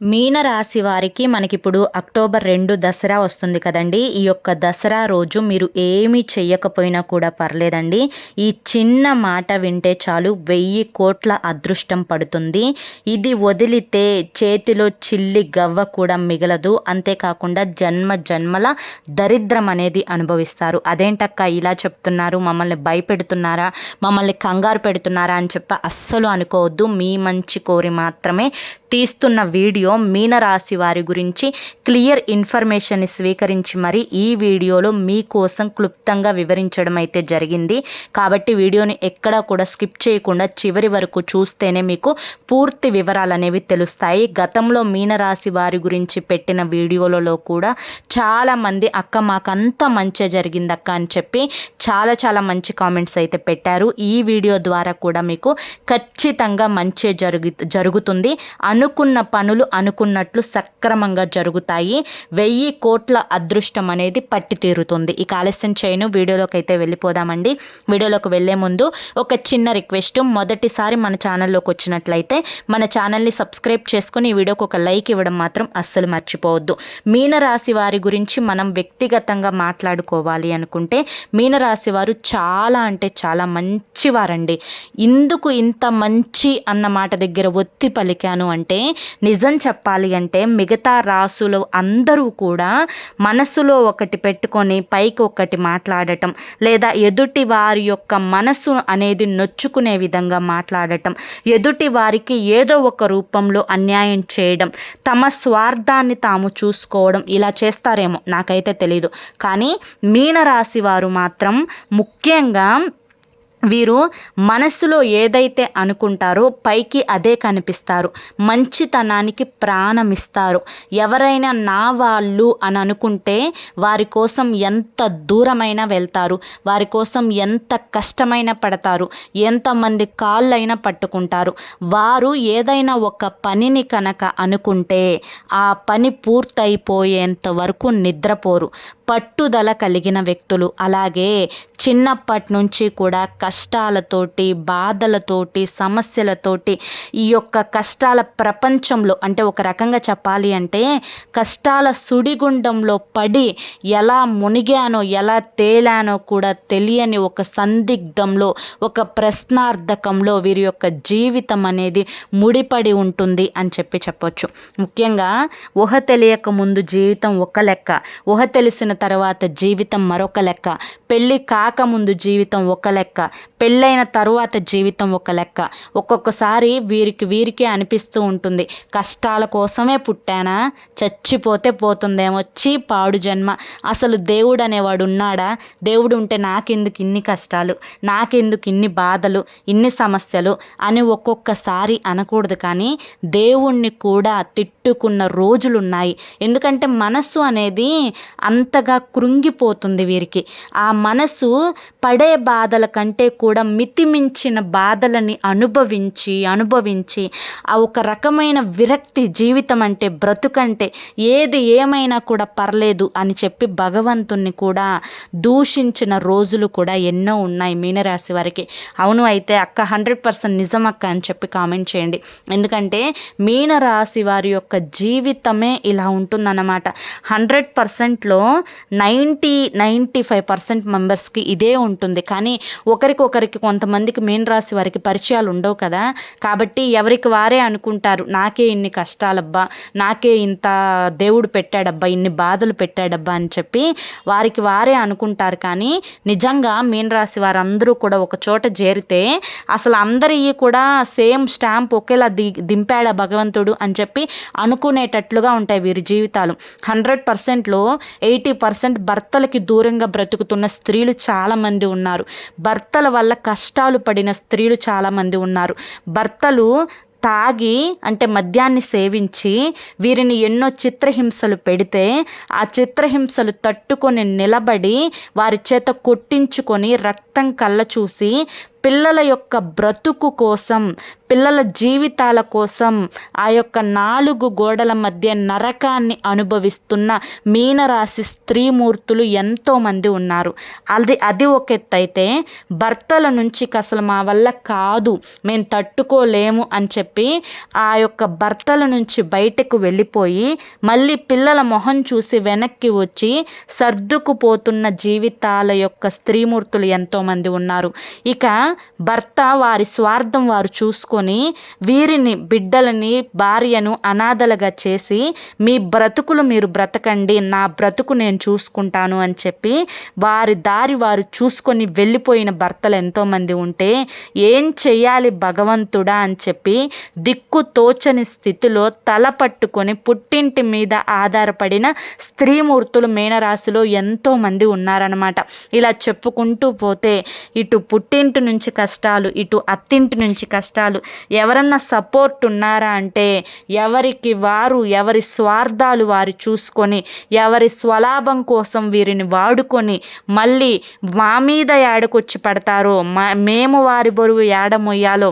మీనరాశి వారికి మనకిప్పుడు అక్టోబర్ రెండు దసరా వస్తుంది కదండి. ఈ యొక్క దసరా రోజు మీరు ఏమీ చెయ్యకపోయినా కూడా పర్లేదండి. ఈ చిన్న మాట వింటే చాలు వెయ్యి కోట్ల అదృష్టం పడుతుంది. ఇది వదిలితే చేతిలో చిల్లి గవ్వ కూడా మిగలదు. అంతేకాకుండా జన్మ జన్మల దరిద్రం అనేది అనుభవిస్తారు. అదేంటక్క ఇలా చెప్తున్నారు? మమ్మల్ని భయపెడుతున్నారా? మమ్మల్ని కంగారు పెడుతున్నారా అని చెప్పి అస్సలు అనుకోవద్దు. మీ మంచి కోరి మాత్రమే తీస్తున్న వీడియో మీనరాశి వారి గురించి క్లియర్ ఇన్ఫర్మేషన్ని స్వీకరించి మరి ఈ వీడియోలో మీకోసం క్లుప్తంగా వివరించడం అయితే జరిగింది. కాబట్టి వీడియోని ఎక్కడా కూడా స్కిప్ చేయకుండా చివరి వరకు చూస్తేనే మీకు పూర్తి వివరాలు అనేవి తెలుస్తాయి. గతంలో మీనరాశి వారి గురించి పెట్టిన వీడియోలలో కూడా చాలామంది అక్క మాకంతా మంచి జరిగింది అక్క అని చెప్పి చాలా చాలా మంచి కామెంట్స్ అయితే పెట్టారు. ఈ వీడియో ద్వారా కూడా మీకు ఖచ్చితంగా మంచి జరుగు జరుగుతుంది. అనుకున్న పనులు అనుకున్నట్లు సక్రమంగా జరుగుతాయి. వెయ్యి కోట్ల అదృష్టం అనేది పట్టి తీరుతుంది ఈ ఆలస్యం చేయను. వీడియోలోకి అయితే వెళ్ళిపోదామండి. వీడియోలోకి వెళ్ళే ముందు ఒక చిన్న రిక్వెస్ట్. మొదటిసారి మన ఛానల్లోకి వచ్చినట్లయితే మన ఛానల్ని సబ్స్క్రైబ్ చేసుకుని ఈ వీడియోకి ఒక లైక్ ఇవ్వడం మాత్రం అస్సలు మర్చిపోవద్దు. మీనరాశి వారి గురించి మనం వ్యక్తిగతంగా మాట్లాడుకోవాలి అనుకుంటే మీనరాశి వారు చాలా అంటే చాలా మంచివారండి. ఇందుకు ఇంత మంచి అన్న మాట దగ్గర ఒత్తి పలికాను అంటే నిజం చెప్పాలి అంటే మిగతా రాసులు అందరూ కూడా మనసులో ఒకటి పెట్టుకొని పైకి ఒకటి మాట్లాడటం లేదా ఎదుటి వారి యొక్క మనసు అనేది నొచ్చుకునే విధంగా మాట్లాడటం ఎదుటి వారికి ఏదో ఒక రూపంలో అన్యాయం చేయడం తమ స్వార్థాన్ని తాము చూసుకోవడం ఇలా చేస్తారేమో నాకైతే తెలీదు. కానీ మీనరాశి వారు మాత్రం ముఖ్యంగా వీరు మనస్సులో ఏదైతే అనుకుంటారో పైకి అదే కనిపిస్తారు. మంచితనానికి ప్రాణమిస్తారు. ఎవరైనా నా వాళ్ళు అని అనుకుంటే వారి కోసం ఎంత దూరమైనా వెళ్తారు. వారి కోసం ఎంత కష్టమైనా పడతారు. ఎంతమంది కాళ్ళైనా పట్టుకుంటారు. వారు ఏదైనా ఒక పనిని కనుక అనుకుంటే ఆ పని పూర్తయిపోయేంత వరకు నిద్రపోరు. పట్టుదల కలిగిన వ్యక్తులు. అలాగే చిన్నప్పటి నుంచి కూడా కష్టాలతోటి బాధలతోటి సమస్యలతోటి ఈ యొక్క కష్టాల ప్రపంచంలో అంటే ఒక రకంగా చెప్పాలి అంటే కష్టాల సుడిగుండంలో పడి ఎలా మునిగానో ఎలా తేలానో కూడా తెలియని ఒక సందిగ్ధంలో ఒక ప్రశ్నార్థకంలో వీరి యొక్క జీవితం అనేది ముడిపడి ఉంటుంది అని చెప్పి చెప్పొచ్చు. ముఖ్యంగా ఊహ తెలియక ముందు జీవితం ఒక లెక్క. ఊహ తెలిసిన తర్వాత జీవితం మరొక లెక్క. పెళ్ళి కాకముందు జీవితం ఒక లెక్క. పెళ్ళైన తరువాత జీవితం ఒక లెక్క. ఒక్కొక్కసారి వీరికి వీరికే అనిపిస్తూ ఉంటుంది. కష్టాల కోసమే పుట్టానా? చచ్చిపోతే పోతుందేమో. చీ పాడు జన్మ. అసలు దేవుడు అనేవాడు ఉన్నాడా? దేవుడు ఉంటే నాకెందుకు ఇన్ని కష్టాలు? నాకెందుకు ఇన్ని బాధలు? ఇన్ని సమస్యలు? అని ఒక్కొక్కసారి అనకూడదు కానీ దేవుణ్ణి కూడా తిట్టుకున్న రోజులున్నాయి. ఎందుకంటే మనస్సు అనేది అంతగా కృంగిపోతుంది వీరికి. ఆ మనసు పడే బాధల కంటే కూడా మితిమించిన బాధలని అనుభవించి అనుభవించి ఆ ఒక రకమైన విరక్తి జీవితం అంటే బ్రతుకంటే ఏది ఏమైనా కూడా పర్లేదు అని చెప్పి భగవంతుణ్ణి కూడా దూషించిన రోజులు కూడా ఎన్నో ఉన్నాయి మీనరాశి వారికి. అవును అయితే అక్క హండ్రెడ్ పర్సెంట్ నిజం అక్క అని చెప్పి కామెంట్ చేయండి. ఎందుకంటే మీనరాశి వారి యొక్క జీవితమే ఇలా ఉంటుందన్నమాట. హండ్రెడ్ పర్సెంట్లో నైంటీ నైంటీ ఫైవ్ పర్సెంట్ మెంబర్స్కి ఇదే ఉంటుంది. కానీ ఒకరికొకరికి కొంతమందికి మీన రాశి వారికి పరిచయాలు ఉండవు కదా. కాబట్టి ఎవరికి వారే అనుకుంటారు నాకే ఇన్ని కష్టాలబ్బా నాకే ఇంత దేవుడు పెట్టాడబ్బా ఇన్ని బాధలు పెట్టాడబ్బా అని చెప్పి వారికి వారే అనుకుంటారు. కానీ నిజంగా మీన రాశి వారందరూ కూడా ఒక చోట చేరితే అసలు అందరివి కూడా సేమ్ స్టాంప్ ఒకేలా ది దింపాడా భగవంతుడు అని చెప్పి అనుకునేటట్లుగా ఉంటాయి వీరి జీవితాలు. హండ్రెడ్ పర్సెంట్లో ఎయిటీ పర్సెంట్ భర్తలకి దూరంగా బ్రతుకుతున్న స్త్రీలు చాలామంది ఉన్నారు. భర్తల వల్ల కష్టాలు పడిన స్త్రీలు చాలామంది ఉన్నారు. భర్తలు తాగి అంటే మద్యాన్ని సేవించి వీరిని ఎన్నో చిత్రహింసలు పెడితే ఆ చిత్రహింసలు తట్టుకొని నిలబడి వారి చేత కొట్టించుకొని రక్తం కళ్ళ చూసి పిల్లల యొక్క బ్రతుకు కోసం పిల్లల జీవితాల కోసం ఆ యొక్క నాలుగు గోడల మధ్య నరకాన్ని అనుభవిస్తున్న మీనరాశి స్త్రీమూర్తులు ఎంతోమంది ఉన్నారు. అది అది ఒక ఎత్తు అయితే భర్తల నుంచి అసలు మా వల్ల కాదు మేము తట్టుకోలేము అని చెప్పి ఆ యొక్క భర్తల నుంచి బయటకు వెళ్ళిపోయి మళ్ళీ పిల్లల మొహం చూసి వెనక్కి వచ్చి సర్దుకుపోతున్న జీవితాల యొక్క స్త్రీమూర్తులు ఎంతోమంది ఉన్నారు. ఇక భర్త వారి స్వార్థం వారు చూసుకొని వీరిని బిడ్డలని భార్యను అనాథలుగా చేసి మీ బ్రతుకులు మీరు బ్రతకండి నా బ్రతుకు నేను చూసుకుంటాను అని చెప్పి వారి దారి వారు చూసుకొని వెళ్ళిపోయిన భర్తలు ఎంతోమంది ఉంటే ఏం చెయ్యాలి భగవంతుడా అని చెప్పి దిక్కు తోచని స్థితిలో తల పట్టుకొని పుట్టింటి మీద ఆధారపడిన స్త్రీమూర్తులు మీనరాశిలో ఎంతోమంది ఉన్నారనమాట ఇలా చెప్పుకుంటూ పోతే ఇటు పుట్టింటి నుంచి కష్టాలు ఇటు అత్తింటి నుంచి కష్టాలు. ఎవరన్నా సపోర్ట్ ఉన్నారా అంటే ఎవరికి వారు ఎవరి స్వార్థాలు వారు చూసుకొని ఎవరి స్వలాభం కోసం వీరిని వాడుకొని మళ్ళీ మా మీద ఏడకొచ్చి పడతారో మా మేము వారి బరువు ఏడమొయ్యాలో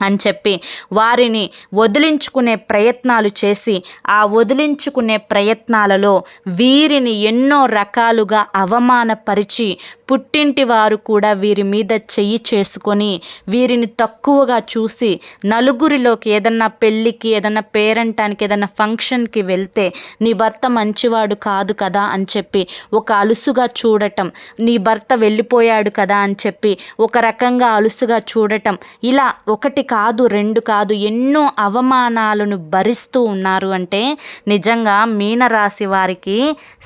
అని చెప్పి వారిని వదిలించుకునే ప్రయత్నాలు చేసి ఆ వదిలించుకునే ప్రయత్నాలలో వీరిని ఎన్నో రకాలుగా అవమానపరిచి పుట్టింటి వారు కూడా వీరి మీద చెయ్యి చేసుకొని వీరిని తక్కువగా చూసి నలుగురిలోకి ఏదన్నా పెళ్ళికి ఏదన్నా పేరంటానికి ఏదన్నా ఫంక్షన్కి వెళ్తే నీ భర్త మంచివాడు కాదు కదా అని చెప్పి ఒక అలుసుగా చూడటం నీ భర్త వెళ్ళిపోయాడు కదా అని చెప్పి ఒక రకంగా అలుసుగా చూడటం ఇలా ఒకటి కాదు రెండు కాదు ఎన్నో అవమానాలను భరిస్తూ ఉన్నారు అంటే నిజంగా మీనరాశి వారికి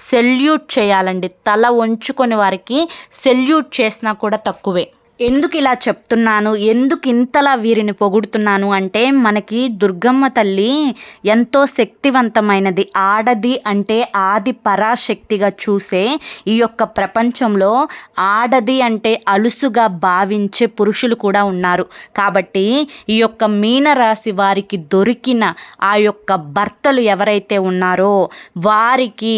సెల్యూట్ చేయాలండి. తల వంచుకొని వారికి సెల్యూట్ చేసినా కూడా తక్కువే. ఎందుకు ఇలా చెప్తున్నాను? ఎందుకు ఇంతలా వీరిని పొగుడుతున్నాను? అంటే మనకి దుర్గమ్మ తల్లి ఎంతో శక్తివంతమైనది. ఆడది అంటే ఆది పరాశక్తిగా చూసే ఈ యొక్క ప్రపంచంలో ఆడది అంటే అలుసుగా భావించే పురుషులు కూడా ఉన్నారు. కాబట్టి ఈ యొక్క మీనరాశి వారికి దొరికిన ఆ యొక్క భర్తలు ఎవరైతే ఉన్నారో వారికి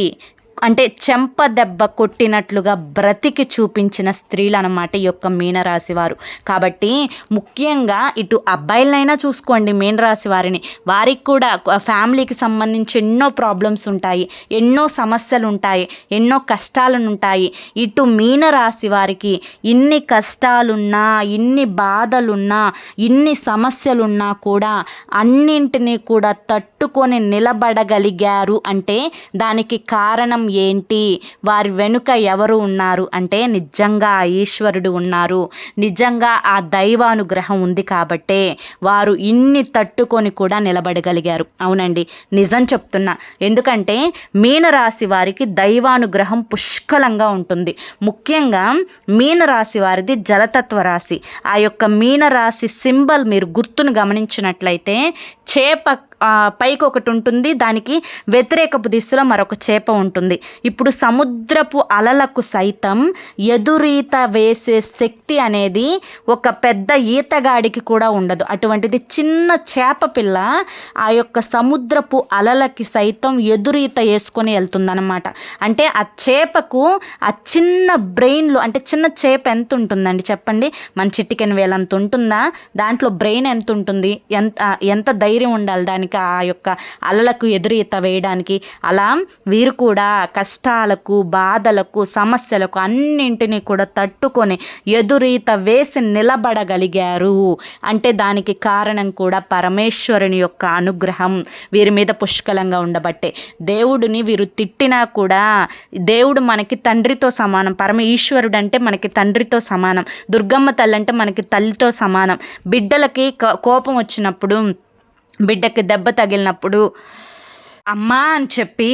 అంటే చెంప దెబ్బ కొట్టినట్లుగా బ్రతికి చూపించిన స్త్రీలు అనమాట ఈ యొక్క మీనరాశి వారు కాబట్టి ముఖ్యంగా ఇటు అబ్బాయిలనైనా చూసుకోండి మీనరాశి వారిని వారికి కూడా ఫ్యామిలీకి సంబంధించి ఎన్నో ప్రాబ్లమ్స్ ఉంటాయి ఎన్నో సమస్యలు ఉంటాయి ఎన్నో కష్టాలు ఉంటాయి ఇటు మీనరాశి వారికి ఇన్ని కష్టాలున్నా ఇన్ని బాధలున్నా ఇన్ని సమస్యలున్నా కూడా అన్నింటినీ కూడా తట్టుకొని నిలబడగలిగారు అంటే దానికి కారణం ఏంటి? వారి వెనుక ఎవరు ఉన్నారు? అంటే నిజంగా ఆ ఈశ్వరుడు ఉన్నారు. నిజంగా ఆ దైవానుగ్రహం ఉంది కాబట్టే వారు ఇన్ని తట్టుకొని కూడా నిలబడగలిగారు. అవునండి నిజం చెప్తున్నా. ఎందుకంటే మీనరాశి వారికి దైవానుగ్రహం పుష్కలంగా ఉంటుంది. ముఖ్యంగా మీనరాశి వారిది జలతత్వ రాశి. ఆ యొక్క మీనరాశి సింబల్ మీరు గుర్తును గమనించినట్లయితే చేప పైకి ఒకటి ఉంటుంది. దానికి వ్యతిరేకపు దిశలో మరొక చేప ఉంటుంది. ఇప్పుడు సముద్రపు అలలకు సైతం ఎదురీత వేసే శక్తి అనేది ఒక పెద్ద ఈతగాడికి కూడా ఉండదు. అటువంటిది చిన్న చేప పిల్ల ఆ యొక్క సముద్రపు అలలకి సైతం ఎదురీత వేసుకొని వెళ్తుందన్నమాట. అంటే ఆ చేపకు ఆ చిన్న బ్రెయిన్లో అంటే చిన్న చేప ఎంత ఉంటుందండి చెప్పండి? మన చిట్టికెన్ వేలంత ఉంటుందా? దాంట్లో బ్రెయిన్ ఎంత ఉంటుంది? ఎంత ఎంత ధైర్యం ఉండాలి దానికి? ఇంకా ఆ యొక్క అలలకు ఎదురీత వేయడానికి అలా వీరు కూడా కష్టాలకు బాధలకు సమస్యలకు అన్నింటినీ కూడా తట్టుకొని ఎదురీత వేసి నిలబడగలిగారు. అంటే దానికి కారణం కూడా పరమేశ్వరుని యొక్క అనుగ్రహం. వీరి మీద పుష్కలంగా ఉండబట్టే. దేవుడిని వీరు తిట్టినా కూడా దేవుడు మనకి తండ్రితో సమానం పరమ ఈశ్వరుడు అంటే మనకి తండ్రితో సమానం దుర్గమ్మ తల్లి అంటే మనకి తల్లితో సమానం. బిడ్డలకి కోపం వచ్చినప్పుడు బిడ్డకి దెబ్బ తగిలినప్పుడు అమ్మ అని చెప్పి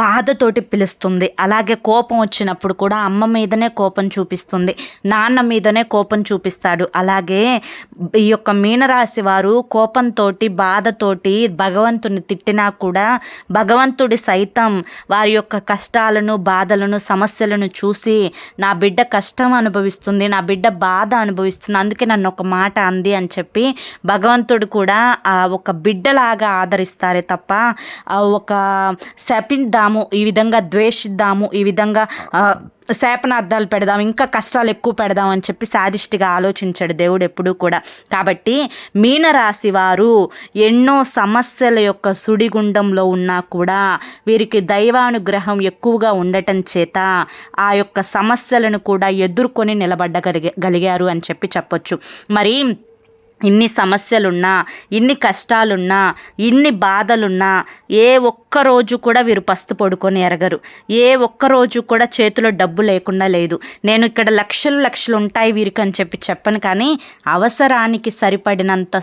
బాధతోటి పిలుస్తుంది. అలాగే కోపం వచ్చినప్పుడు కూడా అమ్మ మీదనే కోపం చూపిస్తుంది. నాన్న మీదనే కోపం చూపిస్తాడు. అలాగే ఈ యొక్క మీనరాశి వారు కోపంతో బాధతోటి భగవంతుని తిట్టినా కూడా భగవంతుడి సైతం వారి యొక్క కష్టాలను బాధలను సమస్యలను చూసి నా బిడ్డ కష్టం అనుభవిస్తుంది నా బిడ్డ బాధ అనుభవిస్తుంది అందుకే నన్ను ఒక మాట అంది అని చెప్పి భగవంతుడు కూడా ఒక బిడ్డలాగా ఆదరిస్తారే తప్ప ఒక శపిద్దాము ఈ విధంగా ద్వేషిద్దాము ఈ విధంగా శాపనార్థాలు పెడదాం ఇంకా కష్టాలు ఎక్కువ పెడదాం అని చెప్పి సాదిష్టిగా ఆలోచించాడు దేవుడు ఎప్పుడూ కూడా. కాబట్టి మీనరాశి వారు ఎన్నో సమస్యల యొక్క సుడిగుండంలో ఉన్నా కూడా వీరికి దైవానుగ్రహం ఎక్కువగా ఉండటం చేత ఆ యొక్క సమస్యలను కూడా ఎదుర్కొని నిలబడ్డగలిగే గలిగారు అని చెప్పి చెప్పొచ్చు. మరి ఇన్ని సమస్యలున్నా ఇన్ని కష్టాలున్నా ఇన్ని బాధలున్నా ఏ ఒక్కరోజు కూడా వీరు పస్తు పడుకొని ఎరగరు. ఏ ఒక్కరోజు కూడా చేతిలో డబ్బు లేకుండా లేదు. నేను ఇక్కడ లక్షలు లక్షలు ఉంటాయి వీరికి అని చెప్పి చెప్పను కానీ అవసరానికి సరిపడినంత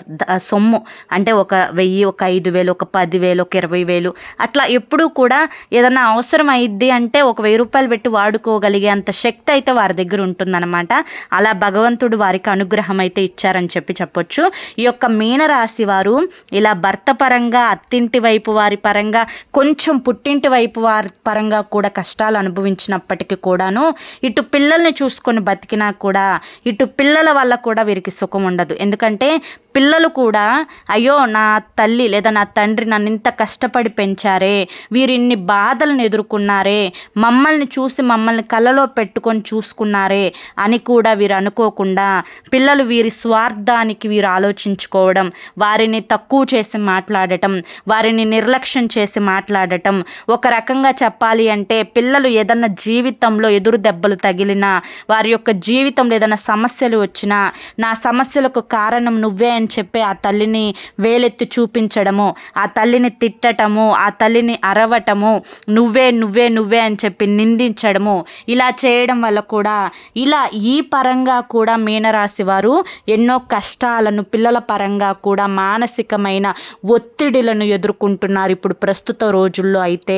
సొమ్ము అంటే ఒక వెయ్యి ఒక ఐదు వేలు ఒక పదివేలు ఒక ఇరవై వేలు అట్లా ఎప్పుడూ కూడా ఏదన్నా అవసరం అయింది అంటే ఒక వెయ్యి రూపాయలు పెట్టి వాడుకోగలిగే అంత శక్తి అయితే వారి దగ్గర ఉంటుందన్నమాట. అలా భగవంతుడు వారికి అనుగ్రహం అయితే ఇచ్చారని చెప్పి చెప్పొచ్చు. చెప్పుకోవచ్చు ఈ యొక్క మీనరాశి వారు ఇలా భర్త పరంగా అత్తింటి వైపు వారి పరంగా కొంచెం పుట్టింటి వైపు వారి పరంగా కూడా కష్టాలు అనుభవించినప్పటికీ కూడాను ఇటు పిల్లల్ని చూసుకొని బతికినా కూడా ఇటు పిల్లల వల్ల కూడా వీరికి సుఖం ఉండదు. ఎందుకంటే పిల్లలు కూడా అయ్యో నా తల్లి లేదా నా తండ్రి నన్ను ఇంత కష్టపడి పెంచారే వీరు ఇన్ని బాధలను ఎదుర్కొన్నారే మమ్మల్ని చూసి మమ్మల్ని కళ్ళలో పెట్టుకొని చూసుకున్నారే అని కూడా వీరు అనుకోకుండా పిల్లలు వీరి స్వార్థానికి వీరు ఆలోచించుకోవడం వారిని తక్కువ చేసి మాట్లాడటం వారిని నిర్లక్ష్యం చేసి మాట్లాడటం. ఒక రకంగా చెప్పాలి అంటే పిల్లలు ఏదన్నా జీవితంలో ఎదురు దెబ్బలు తగిలినా వారి యొక్క జీవితంలో ఏదైనా సమస్యలు వచ్చినా నా సమస్యలకు కారణం నువ్వే అని చెప్పి ఆ తల్లిని వేలెత్తి చూపించడము ఆ తల్లిని తిట్టటము ఆ తల్లిని అరవటము నువ్వే నువ్వే నువ్వే అని చెప్పి నిందించడము ఇలా చేయడం వల్ల కూడా ఇలా ఈ పరంగా కూడా మీనరాశి వారు ఎన్నో వాళ్ళను పిల్లల పరంగా కూడా మానసికమైన ఒత్తిడిలను ఎదుర్కొంటున్నారు. ఇప్పుడు ప్రస్తుత రోజుల్లో అయితే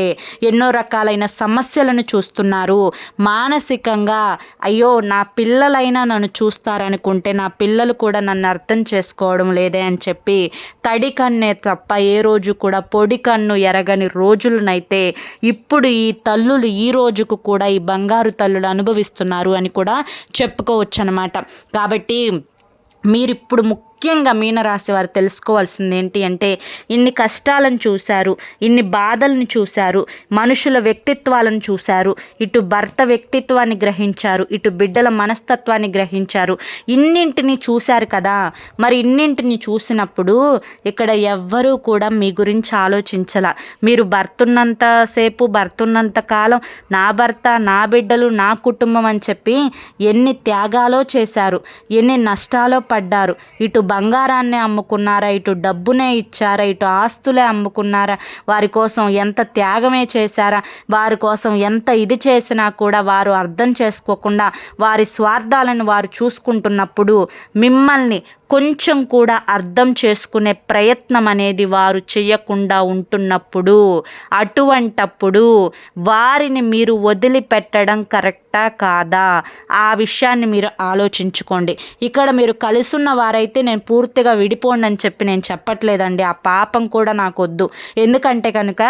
ఎన్నో రకాలైన సమస్యలను చూస్తున్నారు. మానసికంగా అయ్యో నా పిల్లలైనా నన్ను చూస్తారనుకుంటే నా పిల్లలు కూడా నన్ను అర్థం చేసుకోవడం లేదే అని చెప్పి తడి కన్నే తప్ప ఏ రోజు కూడా పొడి కన్ను ఎరగని రోజులనైతే ఇప్పుడు ఈ తల్లులు ఈ రోజుకు కూడా ఈ బంగారు తల్లులు అనుభవిస్తున్నారు అని కూడా చెప్పుకోవచ్చు అనమాట కాబట్టి మీరిప్పుడు ముఖ్యంగా మీనరాశి వారు తెలుసుకోవాల్సింది ఏంటి అంటే ఇన్ని కష్టాలను చూశారు ఇన్ని బాధలను చూశారు మనుషుల వ్యక్తిత్వాలను చూశారు ఇటు భర్త వ్యక్తిత్వాన్ని గ్రహించారు ఇటు బిడ్డల మనస్తత్వాన్ని గ్రహించారు. ఇన్నింటిని చూశారు కదా మరి ఇన్నింటిని చూసినప్పుడు ఇక్కడ ఎవ్వరూ కూడా మీ గురించి ఆలోచించాల. మీరు భర్తున్నంతసేపు భర్తున్నంత కాలం నా భర్త నా బిడ్డలు నా కుటుంబం అని చెప్పి ఎన్ని త్యాగాలో చేశారు ఎన్ని నష్టాలో పడ్డారు ఇటు బంగారాన్ని అమ్ముకున్నారా? ఇటు డబ్బునే ఇచ్చారా? ఇటు ఆస్తులే అమ్ముకున్నారా? వారి కోసం ఎంత త్యాగమే చేశారా? వారి కోసం ఎంత ఇది చేసినా కూడా వారు అర్థం చేసుకోకుండా వారి స్వార్థాలను వారు చూసుకుంటున్నప్పుడు మిమ్మల్ని కొంచెం కూడా అర్థం చేసుకునే ప్రయత్నం అనేది వారు చేయకుండా ఉంటున్నప్పుడు అటువంటప్పుడు వారిని మీరు వదిలిపెట్టడం కరెక్టా కాదా? ఆ విషయాన్ని మీరు ఆలోచించుకోండి. ఇక్కడ మీరు కలిసున్న వారైతే నేను పూర్తిగా విడిపోండి అని చెప్పి నేను చెప్పట్లేదండి. ఆ పాపం కూడా నాకు వద్దు. ఎందుకంటే కనుక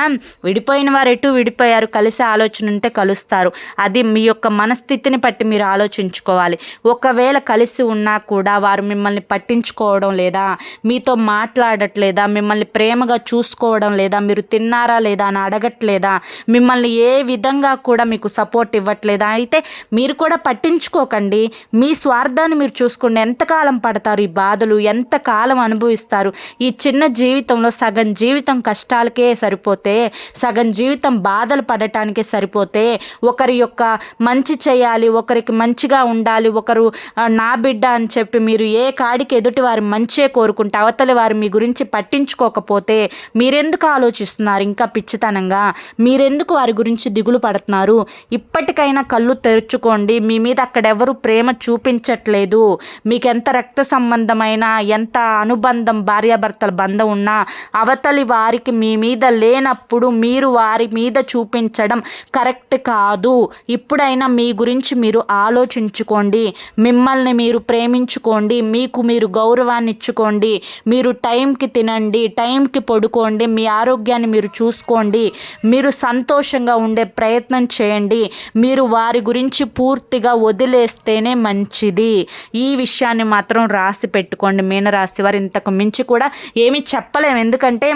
విడిపోయిన వారు ఎటు విడిపోయారు? కలిసే ఆలోచన ఉంటే కలుస్తారు. అది మీ యొక్క మనస్థితిని బట్టి మీరు ఆలోచించుకోవాలి. ఒకవేళ కలిసి ఉన్నా కూడా వారు మిమ్మల్ని పట్టి పట్టించుకోవడం లేదా మీతో మాట్లాడట్లేదా మిమ్మల్ని ప్రేమగా చూసుకోవడం లేదా మీరు తిన్నారా లేదా అని అడగట్లేదా మిమ్మల్ని ఏ విధంగా కూడా మీకు సపోర్ట్ ఇవ్వట్లేదా అయితే మీరు కూడా పట్టించుకోకండి. మీ స్వార్థాన్ని మీరు చూసుకోండి. ఎంతకాలం పడతారు ఈ బాధలు? ఎంతకాలం అనుభవిస్తారు? ఈ చిన్న జీవితంలో సగం జీవితం కష్టాలకే సరిపోతే సగం జీవితం బాధలు పడటానికే సరిపోతే ఒకరి యొక్క మంచి చేయాలి ఒకరికి మంచిగా ఉండాలి ఒకరు నా బిడ్డ అని చెప్పి మీరు ఏ కాడికి ఎదుటివారి మంచే కోరుకుంటే అవతలి వారు మీ గురించి పట్టించుకోకపోతే మీరెందుకు ఆలోచిస్తున్నారు? ఇంకా పిచ్చితనంగా మీరెందుకు వారి గురించి దిగులు పడుతున్నారు? ఇప్పటికైనా కళ్ళు తెరుచుకోండి. మీ మీద అక్కడెవరు ప్రేమ చూపించట్లేదు. మీకు ఎంత రక్త సంబంధమైన ఎంత అనుబంధం భార్యాభర్తల బంధం ఉన్నా అవతలి వారికి మీ మీద లేనప్పుడు మీరు వారి మీద చూపించడం కరెక్ట్ కాదు. ఇప్పుడైనా మీ గురించి మీరు ఆలోచించుకోండి. మిమ్మల్ని మీరు ప్రేమించుకోండి. మీకు మీరు మీరు గౌరవాన్ని ఇచ్చుకోండి మీరు టైంకి తినండి టైంకి పడుకోండి మీ ఆరోగ్యాన్ని మీరు చూసుకోండి. మీరు సంతోషంగా ఉండే ప్రయత్నం చేయండి. మీరు వారి గురించి పూర్తిగా వదిలేస్తేనే మంచిది. ఈ విషయాన్ని మాత్రం రాసి పెట్టుకోండి మీనరాశి వారు. ఇంతకు మించి కూడా ఏమీ చెప్పలేము ఎందుకంటే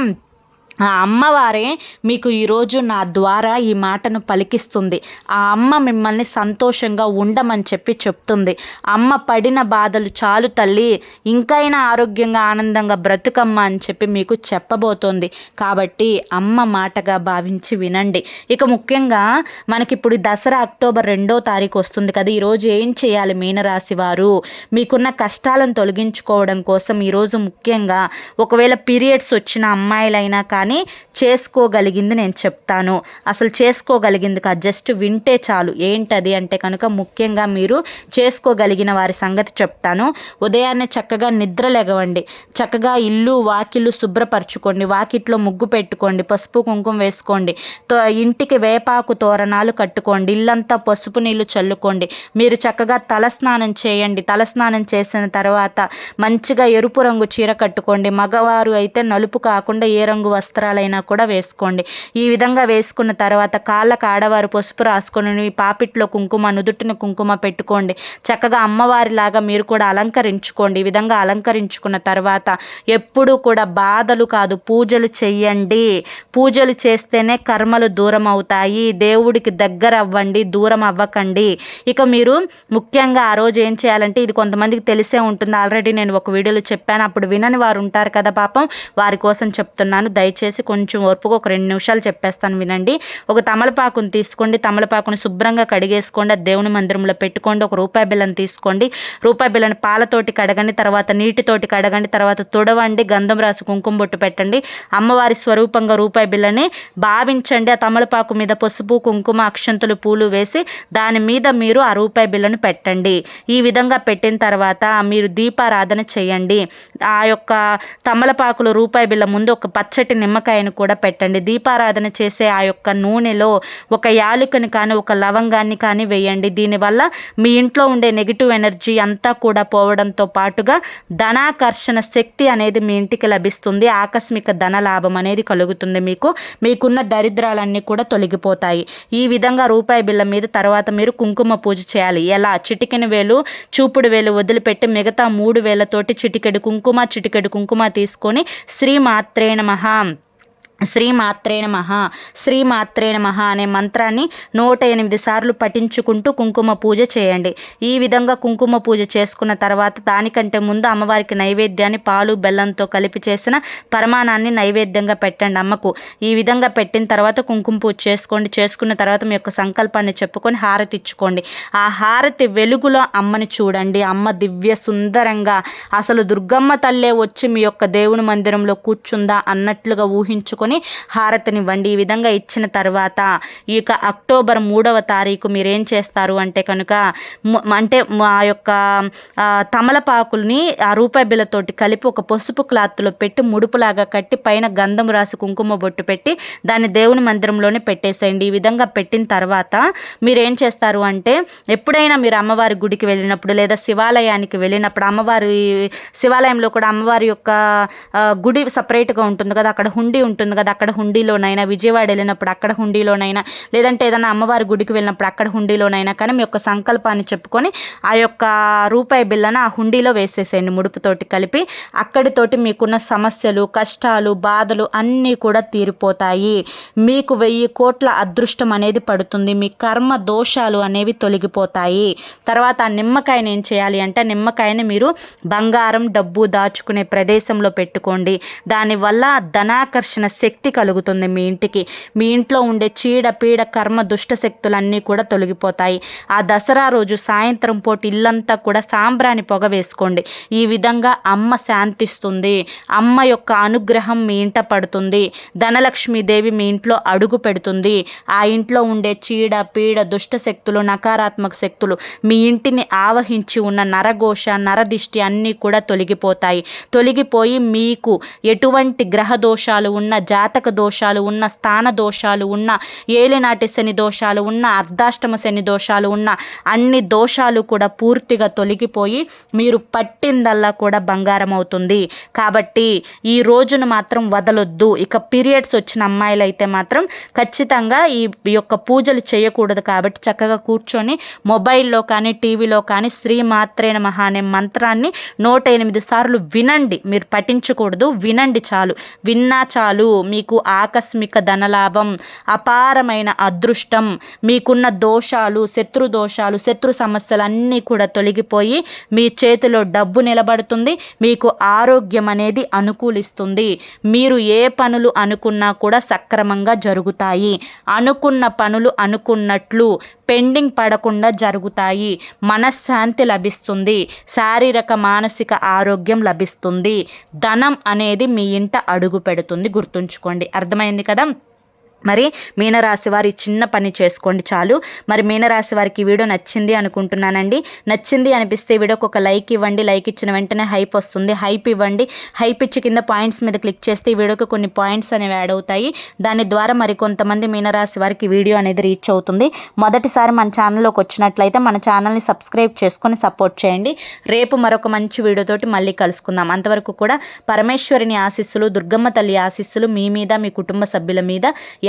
ఆ అమ్మవారే మీకు ఈరోజు నా ద్వారా ఈ మాటను పలికిస్తుంది. ఆ అమ్మ మిమ్మల్ని సంతోషంగా ఉండమని చెప్పి చెప్తుంది. అమ్మ పడిన బాధలు చాలు తల్లి. ఇంకైనా ఆరోగ్యంగా ఆనందంగా బ్రతుకమ్మ అని చెప్పి మీకు చెప్పబోతోంది. కాబట్టి అమ్మ మాటగా భావించి వినండి. ఇక ముఖ్యంగా మనకిప్పుడు దసరా అక్టోబర్ రెండో తారీఖు వస్తుంది కదా. ఈరోజు ఏం చేయాలి మీనరాశి వారు? మీకున్న కష్టాలను తొలగించుకోవడం కోసం ఈరోజు ముఖ్యంగా ఒకవేళ పీరియడ్స్ వచ్చిన అమ్మాయిలైనా కానీ కానీ చేసుకోగలిగింది నేను చెప్తాను. అసలు చేసుకోగలిగింది కాదు జస్ట్ వింటే చాలు. ఏంటది అంటే కనుక ముఖ్యంగా మీరు చేసుకోగలిగిన వారి సంగతి చెప్తాను. ఉదయాన్నే చక్కగా నిద్ర లెగవండి. చక్కగా ఇల్లు వాకిళ్ళు శుభ్రపరచుకోండి. వాకిట్లో ముగ్గు పెట్టుకోండి. పసుపు కుంకుమ వేసుకోండి. తో ఇంటికి వేపాకు తోరణాలు కట్టుకోండి. ఇల్లంతా పసుపు నీళ్ళు చల్లుకోండి. మీరు చక్కగా తలస్నానం చేయండి. తలస్నానం చేసిన తర్వాత మంచిగా ఎరుపు రంగు చీర కట్టుకోండి. మగవారు అయితే నలుపు కాకుండా ఏ రంగు వస్త్రం వస్త్రాలైనా కూడా వేసుకోండి. ఈ విధంగా వేసుకున్న తర్వాత కాళ్ళకు ఆడవారు పసుపు రాసుకొని పాపిట్లో కుంకుమ నుదుటిని కుంకుమ పెట్టుకోండి. చక్కగా అమ్మవారిలాగా మీరు కూడా అలంకరించుకోండి. ఈ విధంగా అలంకరించుకున్న తర్వాత ఎప్పుడూ కూడా బాధలు కాదు పూజలు చెయ్యండి. పూజలు చేస్తేనే కర్మలు దూరం అవుతాయి. దేవుడికి దగ్గర అవ్వండి దూరం అవ్వకండి. ఇక మీరు ముఖ్యంగా ఆ రోజు ఏం చేయాలంటే ఇది కొంతమందికి తెలిసే ఉంటుంది. ఆల్రెడీ నేను ఒక వీడియోలో చెప్పాను. అప్పుడు వినని వారు ఉంటారు కదా పాపం. వారి కోసం చెప్తున్నాను. దయచేసి చేసి కొంచెం ఓర్పుగా ఒక రెండు నిమిషాలు చెప్పేస్తాను వినండి. ఒక తమలపాకును తీసుకోండి. తమలపాకును శుభ్రంగా కడిగేసుకోండి. అది దేవుని మందిరంలో పెట్టుకోండి. ఒక రూపాయి బిల్లను తీసుకోండి. రూపాయి బిల్లను పాలతోటి కడగండి. తర్వాత నీటితోటి కడగండి. తర్వాత తుడవండి. గంధం రాసి కుంకుమ బొట్టు పెట్టండి. అమ్మవారి స్వరూపంగా రూపాయి బిల్లని భావించండి. ఆ తమలపాకు మీద పసుపు కుంకుమ అక్షంతులు పూలు వేసి దాని మీద మీరు ఆ రూపాయి బిల్లను పెట్టండి. ఈ విధంగా పెట్టిన తర్వాత మీరు దీపారాధన చేయండి. ఆ యొక్క తమలపాకులు రూపాయి బిల్ల ముందు ఒక పచ్చటి నిమ్మ నిమ్మకాయను కూడా పెట్టండి. దీపారాధన చేసే ఆ యొక్క నూనెలో ఒక యాలుకని కానీ ఒక లవంగాన్ని కానీ వేయండి. దీనివల్ల మీ ఇంట్లో ఉండే నెగిటివ్ ఎనర్జీ అంతా కూడా పోవడంతో పాటుగా ధనాకర్షణ శక్తి అనేది మీ ఇంటికి లభిస్తుంది. ఆకస్మిక ధన లాభం అనేది కలుగుతుంది మీకు. మీకున్న దరిద్రాలన్నీ కూడా తొలగిపోతాయి. ఈ విధంగా రూపాయి బిల్ల మీద తర్వాత మీరు కుంకుమ పూజ చేయాలి. ఎలా? చిటికెన వేలు చూపుడు వేలు వదిలిపెట్టి మిగతా మూడు వేలతోటి చిటికెడు కుంకుమ చిటికెడు కుంకుమ తీసుకొని శ్రీ మాత్రే నమః. శ్రీమాత్రే నమ శ్రీమాత్రే నమ అనే మంత్రాన్ని నూట ఎనిమిది సార్లు పఠించుకుంటూ కుంకుమ పూజ చేయండి. ఈ విధంగా కుంకుమ పూజ చేసుకున్న తర్వాత దానికంటే ముందు అమ్మవారికి నైవేద్యాన్ని పాలు బెల్లంతో కలిపి చేసిన పరమాణాన్ని నైవేద్యంగా పెట్టండి అమ్మకు. ఈ విధంగా పెట్టిన తర్వాత కుంకుమ పూజ చేసుకోండి. చేసుకున్న తర్వాత మీ యొక్క సంకల్పాన్ని చెప్పుకొని హారతి ఇచ్చుకోండి. ఆ హారతి వెలుగులో అమ్మని చూడండి. అమ్మ దివ్య సుందరంగా అసలు దుర్గమ్మ తల్లే వచ్చి మీ యొక్క దేవుని మందిరంలో కూర్చుందా అన్నట్లుగా ఊహించుకొని తీసుకొని హారతినివ్వండి ఈ విధంగా ఇచ్చిన తర్వాత ఈ యొక్క అక్టోబర్ మూడవ తారీఖు మీరేం చేస్తారు అంటే కనుక అంటే ఆ యొక్క తమలపాకుల్ని ఆ రూపాయి బిల్లతోటి కలిపి ఒక పసుపు క్లాత్లో పెట్టి ముడుపులాగా కట్టి పైన గంధం రాసి కుంకుమ బొట్టు పెట్టి దాన్ని దేవుని మందిరంలోనే పెట్టేసేయండి. ఈ విధంగా పెట్టిన తర్వాత మీరేం చేస్తారు అంటే ఎప్పుడైనా మీరు అమ్మవారి గుడికి వెళ్ళినప్పుడు లేదా శివాలయానికి వెళ్ళినప్పుడు అమ్మవారి శివాలయంలో కూడా అమ్మవారి యొక్క గుడి సపరేట్గా ఉంటుంది కదా అక్కడ హుండీ ఉంటుంది కదా అక్కడ హుండీలోనైనా విజయవాడ వెళ్ళినప్పుడు అక్కడ హుండీలోనైనా లేదంటే ఏదైనా అమ్మవారి గుడికి వెళ్ళినప్పుడు అక్కడ హుండీలోనైనా కానీ మీ యొక్క సంకల్పాన్ని చెప్పుకొని ఆ యొక్క రూపాయి బిల్లను ఆ హుండీలో వేసేసేయండి ముడుపుతోటి కలిపి. అక్కడితోటి మీకున్న సమస్యలు కష్టాలు బాధలు అన్నీ కూడా తీరిపోతాయి. మీకు వెయ్యి కోట్ల అదృష్టం అనేది పడుతుంది. మీ కర్మ దోషాలు అనేవి తొలగిపోతాయి. తర్వాత ఆ నిమ్మకాయని ఏం చేయాలి అంటే నిమ్మకాయని మీరు బంగారం డబ్బు దాచుకునే ప్రదేశంలో పెట్టుకోండి. దానివల్ల ధనాకర్షణ శక్తి శక్తి కలుగుతుంది మీ ఇంటికి. మీ ఇంట్లో ఉండే చీడ పీడ కర్మ దుష్ట శక్తులన్నీ కూడా తొలగిపోతాయి. ఆ దసరా రోజు సాయంత్రం పూట ఇల్లంతా కూడా సాంబ్రాని పొగ వేసుకోండి. ఈ విధంగా అమ్మ శాంతిస్తుంది. అమ్మ యొక్క అనుగ్రహం మీ ఇంట పడుతుంది. ధనలక్ష్మీదేవి మీ ఇంట్లో అడుగు పెడుతుంది. ఆ ఇంట్లో ఉండే చీడ పీడ దుష్ట శక్తులు నకారాత్మక శక్తులు మీ ఇంటిని ఆవహించి ఉన్న నరఘోష నరదిష్టి అన్నీ కూడా తొలగిపోతాయి. తొలగిపోయి మీకు ఎటువంటి గ్రహ దోషాలు ఉన్న జాతక దోషాలు ఉన్న స్థాన దోషాలు ఉన్న ఏలినాటి శని దోషాలు ఉన్న అర్ధాష్టమ శని దోషాలు ఉన్న అన్ని దోషాలు కూడా పూర్తిగా తొలగిపోయి మీరు పట్టిందల్లా కూడా బంగారం అవుతుంది. కాబట్టి ఈ రోజును మాత్రం వదలొద్దు. ఇక పీరియడ్స్ వచ్చిన అమ్మాయిలు అయితే మాత్రం ఖచ్చితంగా ఈ యొక్క పూజలు చేయకూడదు కాబట్టి చక్కగా కూర్చొని మొబైల్లో కానీ టీవీలో కానీ స్త్రీ మాత్రేన మహా అనే మంత్రాన్ని నూట ఎనిమిది సార్లు వినండి. మీరు పఠించకూడదు. వినండి చాలు. విన్నా చాలు. మీకు ఆకస్మిక ధనలాభం అపారమైన అదృష్టం మీకున్న దోషాలు శత్రు దోషాలు శత్రు సమస్యలు అన్నీ కూడా తొలగిపోయి మీ చేతిలో డబ్బు నిలబడుతుంది మీకు ఆరోగ్యం అనేది అనుకూలిస్తుంది. మీరు ఏ పనులు అనుకున్నా కూడా సక్రమంగా జరుగుతాయి. అనుకున్న పనులు అనుకున్నట్లు పెండింగ్ పడకుండా జరుగుతాయి. మనశ్శాంతి లభిస్తుంది. శారీరక మానసిక ఆరోగ్యం లభిస్తుంది. ధనం అనేది మీ ఇంట అడుగు పెడుతుంది గుర్తుంచుకోండి. అర్థమైంది కదా? మరి మీనరాశి వారి చిన్న పని చేసుకోండి చాలు. మరి మీనరాశి వారికి వీడియో నచ్చింది అనుకుంటున్నానండి. నచ్చింది అనిపిస్తే వీడియోకి ఒక లైక్ ఇవ్వండి. లైక్ ఇచ్చిన వెంటనే హైప్ వస్తుంది. హైప్ ఇవ్వండి. హైప్ ఇచ్చి కింద పాయింట్స్ మీద క్లిక్ చేస్తే ఈ వీడియోకి కొన్ని పాయింట్స్ అనేవి యాడ్ అవుతాయి. దాని ద్వారా మరి కొంతమంది మీనరాశి వారికి వీడియో అనేది రీచ్ అవుతుంది. మొదటిసారి మన ఛానల్లోకి వచ్చినట్లయితే మన ఛానల్ని సబ్స్క్రైబ్ చేసుకొని సపోర్ట్ చేయండి. రేపు మరొక మంచి వీడియోతోటి మళ్ళీ కలుసుకుందాం. అంతవరకు కూడా పరమేశ్వరిని ఆశీస్సులు దుర్గమ్మ తల్లి ఆశీస్సులు మీ మీద మీ కుటుంబ సభ్యుల మీద